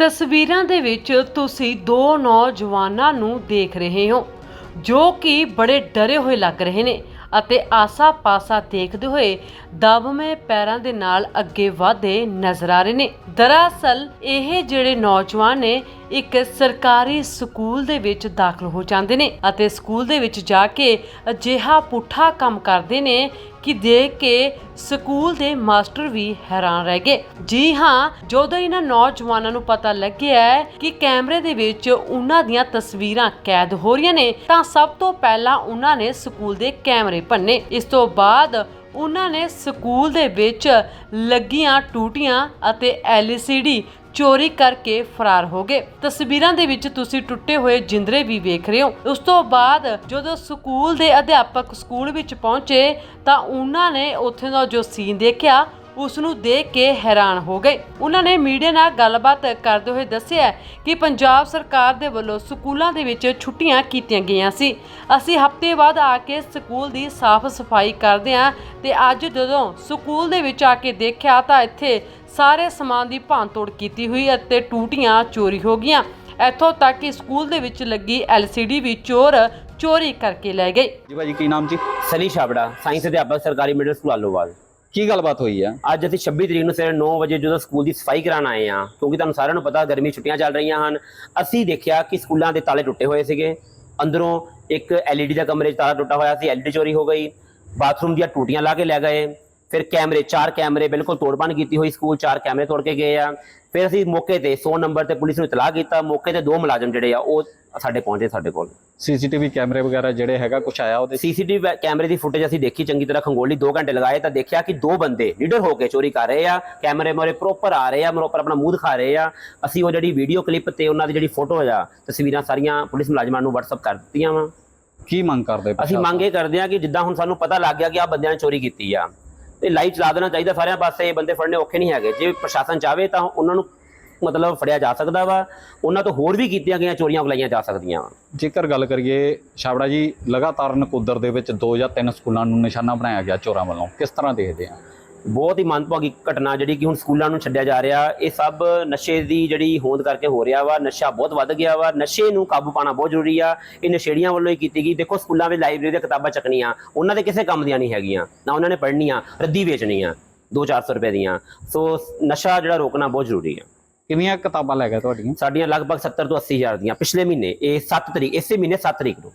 ਤਸਵੀਰਾਂ ਦੇ ਵਿੱਚ ਤੁਸੀਂ ਦੋ ਨੌਜਵਾਨਾਂ ਨੂੰ ਦੇਖ ਰਹੇ ਹੋ, ਜੋ ਕਿ ਬੜੇ ਡਰੇ ਹੋਏ ਲੱਗ ਰਹੇ ਨੇ ਅਤੇ ਆਸਾ-ਪਾਸਾ ਦੇਖਦੇ ਹੋਏ ਦਬਵੇਂ ਪੈਰਾਂ ਦੇ ਨਾਲ ਅੱਗੇ ਵਧਦੇ ਨਜ਼ਰ ਆ ਰਹੇ ਨੇ। ਦਰਅਸਲ, ਇਹ ਜਿਹੜੇ ਨੌਜਵਾਨ ਨੇ ਇੱਕ ਸਰਕਾਰੀ ਸਕੂਲ ਦੇ ਵਿੱਚ ਦਾਖਲ ਹੋ ਜਾਂਦੇ ਨੇ ਅਤੇ ਸਕੂਲ ਦੇ ਵਿੱਚ ਜਾ ਕੇ ਅਜਿਹਾ ਪੁੱਠਾ ਕੰਮ ਕਰਦੇ ਨੇ ਕਿ ਦੇਖ ਕੇ ਸਕੂਲ ਦੇ ਮਾਸਟਰ ਵੀ ਹੈਰਾਨ ਰਹਿ ਗਏ। ਜੀ ਹਾਂ, ਜਦੋਂ ਇਹਨਾਂ ਨੌਜਵਾਨਾਂ ਨੂੰ ਪਤਾ ਲੱਗਿਆ ਕਿ ਕੈਮਰੇ ਦੇ ਵਿੱਚ ਉਹਨਾਂ ਦੀਆਂ ਤਸਵੀਰਾਂ ਕੈਦ ਹੋ ਰਹੀਆਂ ਨੇ, ਤਾਂ ਸਭ ਤੋਂ ਪਹਿਲਾਂ ਉਹਨਾਂ ਨੇ ਸਕੂਲ ਦੇ ਕੈਮਰੇ ਭੰਨੇ। ਇਸ ਤੋਂ ਬਾਅਦ ਉਹਨਾਂ ਨੇ ਸਕੂਲ ਦੇ ਵਿੱਚ ਲੱਗੀਆਂ ਟੂਟੀਆਂ ਅਤੇ LCD ਚੋਰੀ ਕਰਕੇ ਫਰਾਰ ਹੋ ਗਏ। ਤਸਵੀਰਾਂ ਦੇ ਵਿੱਚ ਤੁਸੀਂ ਟੁੱਟੇ ਹੋਏ ਜਿੰਦਰੇ ਵੀ ਵੇਖ ਰਹੇ ਹੋ। ਉਸ ਤੋਂ ਬਾਅਦ ਜਦੋਂ ਸਕੂਲ ਦੇ ਅਧਿਆਪਕ ਸਕੂਲ ਵਿੱਚ ਪਹੁੰਚੇ ਤਾਂ ਉਹਨਾਂ ਨੇ ਉੱਥੇ ਦਾ ਜੋ ਸੀਨ ਦੇਖਿਆ ਉਸ ਨੂੰ ਦੇਖ ਕੇ ਹੈਰਾਨ ਹੋ ਗਏ। ਉਹਨਾਂ ਨੇ ਮੀਡੀਆ ਨਾਲ ਗੱਲਬਾਤ ਕਰਦੇ ਹੋਏ ਦੱਸਿਆ ਕਿ ਪੰਜਾਬ ਸਰਕਾਰ ਦੇ ਵੱਲੋਂ ਸਕੂਲਾਂ ਦੇ ਵਿੱਚ ਛੁੱਟੀਆਂ ਕੀਤੀਆਂ ਗਈਆਂ ਸੀ। ਅਸੀਂ ਹਫ਼ਤੇ ਬਾਅਦ ਆ ਕੇ ਸਕੂਲ ਦੀ ਸਾਫ਼ ਸਫ਼ਾਈ ਕਰਦੇ ਹਾਂ ਤੇ ਅੱਜ ਜਦੋਂ ਸਕੂਲ ਦੇ ਵਿੱਚ ਆ ਕੇ ਦੇਖਿਆ ਤਾਂ ਇੱਥੇ ਸਾਰੇ ਸਮਾਨ ਦੀ ਭੰਨਤੋੜ ਕੀਤੀ ਹੋਈ ਅਤੇ ਟੂਟੀਆਂ ਚੋਰੀ ਹੋ ਗਈਆਂ। ਇੱਥੋਂ ਤੱਕ ਕਿ ਸਕੂਲ ਦੇ ਵਿੱਚ ਲੱਗੀ LCD ਵੀ ਚੋਰ ਚੋਰੀ ਕਰਕੇ ਲੈ ਗਏ। ਜੀ ਭਾਜੀ ਕੀ ਨਾਮ ਜੀ? ਸਨੀ ਛਾਬੜਾ ਸਾਇੰਸ ਅਧਿਆਪਕ ਸਰਕਾਰੀ ਮਿਡਲ ਸਕੂਲ ਆਲੋਵਾਲ। ਕੀ ਗੱਲਬਾਤ ਹੋਈ ਆ? ਅੱਜ ਅਸੀਂ 26 ਤਰੀਕ ਨੂੰ ਸਵੇਰੇ 9 ਵਜੇ ਜਦੋਂ ਸਕੂਲ ਦੀ ਸਫ਼ਾਈ ਕਰਾਉਣ ਆਏ ਆ ਕਿਉਂਕਿ ਤੁਹਾਨੂੰ ਸਾਰਿਆਂ ਨੂੰ ਪਤਾ ਗਰਮੀ ਛੁੱਟੀਆਂ ਚੱਲ ਰਹੀਆਂ ਹਨ, ਅਸੀਂ ਦੇਖਿਆ ਕਿ ਸਕੂਲਾਂ ਦੇ ਤਾਲੇ ਟੁੱਟੇ ਹੋਏ ਸੀਗੇ। ਅੰਦਰੋਂ ਇੱਕ LED ਦਾ ਕਮਰੇ 'ਚ ਤਾਲਾ ਟੁੱਟਾ ਹੋਇਆ ਸੀ, LED ਚੋਰੀ ਹੋ ਗਈ, ਬਾਥਰੂਮ ਦੀਆਂ ਟੂਟੀਆਂ ਲਾ ਕੇ ਲੈ ਗਏ। ਫਿਰ ਕੈਮਰੇ ਚਾਰ ਕੈਮਰੇ ਬਿਲਕੁਲ ਤੋੜਪਾਣ ਕੀਤੀ ਹੋਈ ਸਕੂਲ ਚਾਰ ਕੈਮਰੇ ਤੋੜ ਕੇ ਗਏ ਆ। ਫਿਰ ਅਸੀਂ ਮੌਕੇ ਤੇ 100 ਨੰਬਰ ਤੇ ਪੁਲਿਸ ਨੂੰ ਇਤਲਾਹ ਕੀਤਾ। ਮੌਕੇ ਤੇ ਦੋ ਮੁਲਾਜ਼ਮ ਜਿਹੜੇ ਆ ਉਹ ਸਾਡੇ ਪਹੁੰਚੇ ਸਾਡੇ ਕੋਲ। ਸੀਸੀਟੀਵੀ ਕੈਮਰੇ ਵਗੈਰਾ ਜਿਹੜੇ ਹੈਗਾ ਕੁਛ ਆਇਆ ਉਹਦੇ? ਸੀਸੀਟੀਵੀ ਕੈਮਰੇ ਦੀ ਫੁਟੇਜ ਅਸੀਂ ਦੇਖੀ ਚੰਗੀ ਤਰ੍ਹਾਂ ਖੰਗੋਲੀ 2 ਘੰਟੇ ਲਗਾਏ ਤਾਂ ਦੇਖਿਆ ਕਿ ਦੋ ਬੰਦੇ ਲੀਡਰ ਹੋ ਕੇ ਚੋਰੀ ਕਰ ਰਹੇ ਆ ਕੈਮਰੇ ਮੋਰੇ ਪ੍ਰੋਪਰ ਆ ਰਹੇ ਆ ਪ੍ਰੋਪਰ ਆਪਣਾ ਮੂੰਹ ਦਿਖਾ ਰਹੇ ਆ। ਅਸੀਂ ਉਹ ਜਿਹੜੀ ਵੀਡੀਓ ਕਲਿੱਪ ਤੇ ਉਹਨਾਂ ਦੀ ਜਿਹੜੀ ਫੋਟੋ ਆ ਤਸਵੀਰਾਂ ਸਾਰੀਆਂ ਪੁਲਿਸ ਮੁਲਾਜ਼ਮਾਂ ਨੂੰ WhatsApp ਕਰ ਦਿੱਤੀਆਂ ਵਾ। ਕੀ ਮੰਗ ਕਰਦੇ ਅਸੀਂ? ਮੰਗ ਇਹ ਕਰਦੇ ਆ ਕਿ ਜਿੱਦਾਂ ਹੁਣ ਸਾਨੂੰ ਪਤਾ ਲੱਗ ਗਿਆ ਕਿ ਆ ਬੰਦਿਆਂ ਨੇ ਚੋਰੀ ਕੀਤੀ ਆ। ਇਹ ਲਾਈਵ ਚਲਾ ਦੇਣਾ ਚਾਹੀਦਾ ਸਾਰਿਆਂ ਪਾਸੇ ਇਹ ਬੰਦੇ ਫੜਨੇ ਔਖੇ ਨਹੀਂ ਹੈਗੇ। ਜੇ ਪ੍ਰਸ਼ਾਸਨ ਚਾਵੇ ਤਾਂ ਉਹਨਾਂ ਨੂੰ ਮਤਲਬ ਫੜਿਆ ਜਾ ਸਕਦਾ ਵਾ। ਉਹਨਾਂ ਤੋਂ ਹੋਰ ਵੀ ਕੀਤੀਆਂ ਗਈਆਂ ਚੋਰੀਆਂ ਬੁਲਾਈਆਂ ਜਾ ਸਕਦੀਆਂ। ਵਾ ਜੇਕਰ ਗੱਲ ਕਰੀਏ, ਛਾਬੜਾ ਜੀ ਲਗਾਤਾਰ ਨਕੋਦਰ ਦੇ ਵਿੱਚ ਦੋ ਜਾਂ ਤਿੰਨ ਸਕੂਲਾਂ ਨੂੰ ਨਿਸ਼ਾਨਾ ਬਣਾਇਆ ਗਿਆ ਚੋਰਾਂ ਵੱਲੋਂ। ਕਿਸ ਤਰ੍ਹਾਂ ਦੇਖਦੇ ਆ? ਬਹੁਤ ਹੀ ਮੰਦਭਾਗੀ ਘਟਨਾ ਜਿਹੜੀ ਕਿ ਹੁਣ ਸਕੂਲਾਂ ਨੂੰ ਛੱਡਿਆ ਜਾ ਰਿਹਾ। ਇਹ ਸਭ ਨਸ਼ੇ ਦੀ ਜਿਹੜੀ ਹੋਂਦ ਕਰਕੇ ਹੋ ਰਿਹਾ ਵਾ। ਨਸ਼ਾ ਬਹੁਤ ਵੱਧ ਗਿਆ ਵਾ। ਨਸ਼ੇ ਨੂੰ ਕਾਬੂ ਪਾਣਾ ਬਹੁਤ ਜ਼ਰੂਰੀ ਆ। ਇਹ ਨਸ਼ੇੜੀਆਂ ਵੱਲੋਂ ਹੀ ਕੀਤੀ ਗਈ। ਦੇਖੋ ਸਕੂਲਾਂ ਵਿੱਚ ਲਾਇਬ੍ਰੇਰੀ ਦੀਆਂ ਕਿਤਾਬਾਂ ਚੱਕਣੀਆਂ। ਉਹਨਾਂ ਦੇ ਕਿਸੇ ਕੰਮ ਦੀਆਂ ਨਹੀਂ ਹੈਗੀਆਂ। ਨਾ ਉਹਨਾਂ ਨੇ ਪੜ੍ਹਨੀਆਂ। ਰੱਦੀ ਵੇਚਣੀਆਂ। 2-400 ਰੁਪਏ ਦੀਆਂ। ਸੋ ਨਸ਼ਾ ਜਿਹੜਾ ਰੋਕਣਾ ਬਹੁਤ ਜ਼ਰੂਰੀ ਆ। ਕਿੰਨੀਆਂ ਕਿਤਾਬਾਂ ਲੈ ਗਏ ਤੁਹਾਡੀਆਂ? ਸਾਡੀਆਂ ਲਗਭਗ 70 ਤੋਂ 80 ਹਜ਼ਾਰ ਦੀਆਂ। ਪਿਛਲੇ ਮਹੀਨੇ ਇਹ 7 ਤਰੀਕ ਇਸੇ ਮਹੀਨੇ 7 ਤਰੀਕ ਨੂੰ।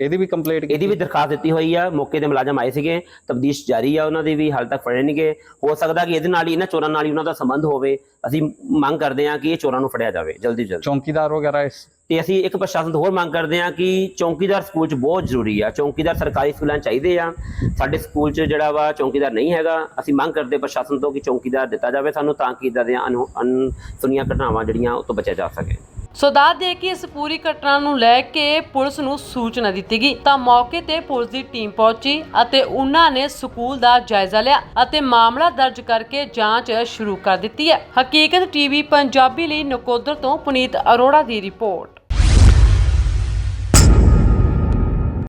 ਇਹਦੀ ਵੀ ਕੰਪਲੀਟ ਇਹਦੀ ਵੀ ਦਰਖਾਸਤ ਦਿੱਤੀ ਹੋਈ ਆ ਮੌਕੇ ਤੇ ਮੁਲਾਜ਼ਮ ਆਏ ਸੀਗੇ ਤਬਦੀਸ਼ ਜਾਰੀ ਆ ਉਹਨਾਂ ਦੀ ਵੀ ਹਾਲ ਤੱਕ ਫੜੇ ਨਹੀਂਗੇ। ਹੋ ਸਕਦਾ ਕਿ ਇਹਦੇ ਨਾਲ ਹੀ ਇਹਨਾਂ ਚੋਰਾਂ ਨਾਲ ਹੀ ਉਹਨਾਂ ਦਾ ਸੰਬੰਧ ਹੋਵੇ। ਅਸੀਂ ਮੰਗ ਕਰਦੇ ਹਾਂ ਕਿ ਇਹ ਚੋਰਾਂ ਨੂੰ ਫੜਿਆ ਜਾਵੇ ਜਲਦੀ ਜਲਦੀ। ਚੌਂਕੀਦਾਰ ਵਗੈਰਾ ਇਸ ਤੇ ਅਸੀਂ ਇੱਕ ਪ੍ਰਸ਼ਾਸਨ ਤੋਂ ਹੋਰ ਮੰਗ ਕਰਦੇ ਹਾਂ ਕਿ ਚੌਂਕੀਦਾਰ ਸਕੂਲ 'ਚ ਬਹੁਤ ਜ਼ਰੂਰੀ ਆ। ਚੌਂਕੀਦਾਰ ਸਰਕਾਰੀ ਸਕੂਲਾਂ ਚਾਹੀਦੇ ਆ। ਸਾਡੇ ਸਕੂਲ 'ਚ ਜਿਹੜਾ ਵਾ ਚੌਂਕੀਦਾਰ ਨਹੀਂ ਹੈਗਾ ਅਸੀਂ ਮੰਗ ਕਰਦੇ ਪ੍ਰਸ਼ਾਸਨ ਤੋਂ ਕਿ ਚੌਂਕੀਦਾਰ ਦਿੱਤਾ ਜਾਵੇ ਸਾਨੂੰ ਤਾਂ ਕਿ ਇਦਾਂ ਦੀਆਂ ਅਨ ਸੁਣੀਆਂ ਘਟਨਾਵਾਂ ਜਿਹੜੀਆਂ ਉਹ ਤੋਂ ਬਚਿਆ ਜਾ ਸਕੇ। ਸੋ ਦੱਸ ਦੇ ਕਿ ਇਸ ਪੂਰੀ ਘਟਨਾ ਨੂੰ ਲੈ ਕੇ ਪੁਲਿਸ ਨੂੰ ਸੂਚਨਾ ਦਿੱਤੀ ਗਈ। ਤਾਂ ਮੌਕੇ ਤੇ ਪੁਲਿਸ ਦੀ ਟੀਮ ਪਹੁੰਚੀ ਅਤੇ ਉਹਨਾਂ ਨੇ ਸਕੂਲ ਦਾ ਜਾਇਜ਼ਾ ਲਿਆ ਅਤੇ ਮਾਮਲਾ ਦਰਜ ਕਰਕੇ ਜਾਂਚ ਸ਼ੁਰੂ ਕਰ ਦਿੱਤੀ ਹੈ। ਹਕੀਕਤ ਟੀਵੀ ਪੰਜਾਬੀ ਲਈ ਨਕੋਦਰ ਤੋਂ ਪੁਨੀਤ ਅਰੋੜਾ ਦੀ ਰਿਪੋਰਟ।